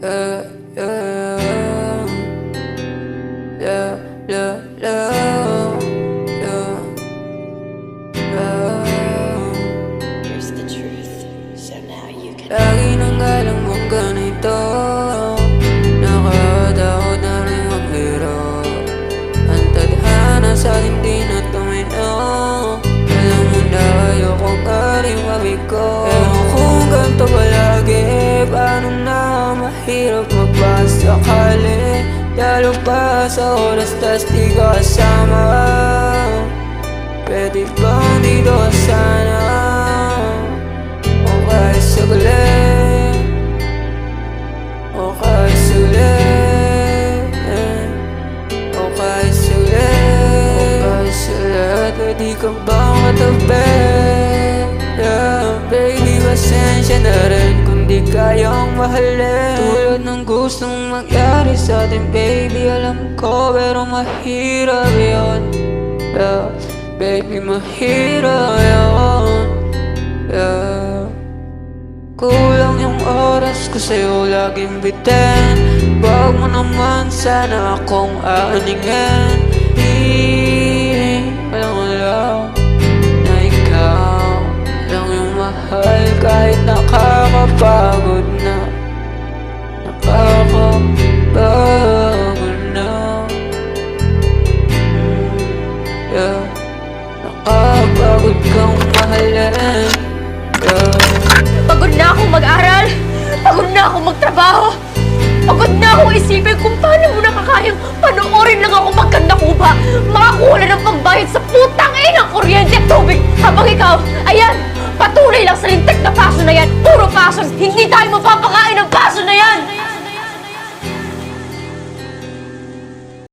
Yeah, yeah, yeah, yeah, yeah, yeah. Here's the truth, so now you can. Lagi nang mong ganito Nakadaot na rin Ang tadhana sa akin na tumino Alam mo na ayoko ka rin mabigo Ewan kung ganito na mahirap magbasakali Lalo pa sa oras tas di ka kasama. Pwede bang dito sana? Okay, saglit Okay, saglit Okay, saglit Okay, saglit. Pwede ka bang katabi Yeah, baby, pasensya na rin di kayang mahalin. Tulad ng gustong mangyari sa atin, baby. Alam ko, pero mahirap yun. Yeah, baby, mahirap yun. Yeah. Kulang yung oras ko sa'yo laging bitin. Wag mo naman sana akong aaningin. Di Nakakapagod kang mahalin Yeah Pagod na akong mag-aral. Pagod na akong magtrabaho. Pagod na akong isipin kung paano mo nakakayang panoorin lang ako magkanda kuba. Makakuha na ng pambayad